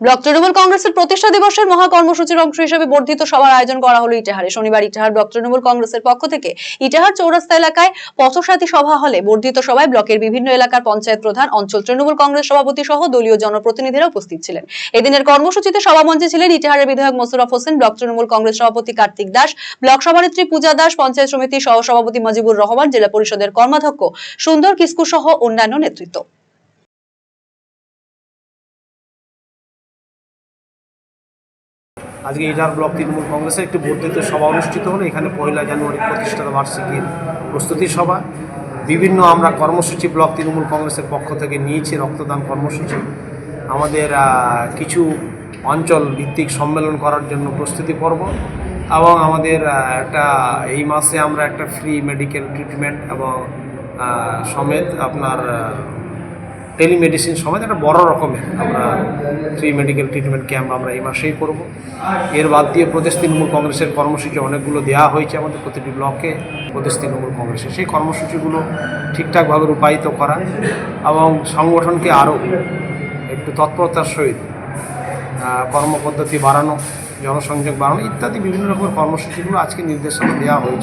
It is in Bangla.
ব্লক তৃণমূল কংগ্রেসের প্রতিষ্ঠা দিবসের মহা কর্মসূচির অংশ হিসেবে বর্ধিত সভার আয়োজন করা হলো ইটাহারে। শনিবার ইটাহার ব্লক তৃণমূল কংগ্রেসের পক্ষ থেকে ইটাহার চৌরাস্তা এলাকায় পথসাথী সভা হলে বর্ধিত সভায় ব্লকের বিভিন্ন এলাকার পঞ্চায়েত প্রধান, অঞ্চল তৃণমূল কংগ্রেস সভাপতি সহ দলীয় জনপ্রতিনিধিরা উপস্থিত ছিলেন। এদিনের কর্মসূচিতে সভামঞ্চে ছিলেন ইটাহারের বিধায়ক মোশাররফ হোসেন, ব্লক তৃণমূল কংগ্রেস সভাপতি কার্তিক দাস, ব্লক সভানেত্রী পূজা দাস, পঞ্চায়েত সমিতির সহ সভাপতি মজিবুর রহমান, জেলা পরিষদের কর্মাধ্যক্ষ সুন্দর কিস্কু সহ অন্যান্য নেতৃত্ব। আজকে ইটার ব্লক তৃণমূল কংগ্রেসের একটি বর্ধিত সভা অনুষ্ঠিত হলো। এখানে পয়লা জানুয়ারি প্রতিষ্ঠাতা বার্ষিকীর প্রস্তুতি সভা। বিভিন্ন আমরা কর্মসূচি ব্লক তৃণমূল কংগ্রেসের পক্ষ থেকে নিয়েছি, রক্তদান কর্মসূচি। আমাদের কিছু অঞ্চল ভিত্তিক সম্মেলন করার জন্য প্রস্তুতি পর্ব এবং আমাদের একটা, এই মাসে আমরা একটা ফ্রি মেডিকেল ট্রিটমেন্ট এবং সমেত আপনার টেলিমেডিসিন সমেত একটা বড় রকমের আমরা ফ্রি মেডিকেল ট্রিটমেন্ট ক্যাম্প আমরা এই মাসেই করব। এর বাদ দিয়ে প্রদেশ তৃণমূল কংগ্রেসের কর্মসূচি অনেকগুলো দেওয়া হয়েছে আমাদের প্রতিটি ব্লকে। প্রদেশ তৃণমূল কংগ্রেসে সেই কর্মসূচিগুলো ঠিকঠাকভাবে রূপায়িত করা এবং সংগঠনকে আরও একটু তৎপরতার সহিত কর্মপদ্ধতি বাড়ানো, জনসংযোগ বাড়ানো ইত্যাদি বিভিন্ন রকমের কর্মসূচিগুলো আজকে নির্দেশনা দেওয়া হয়েছে।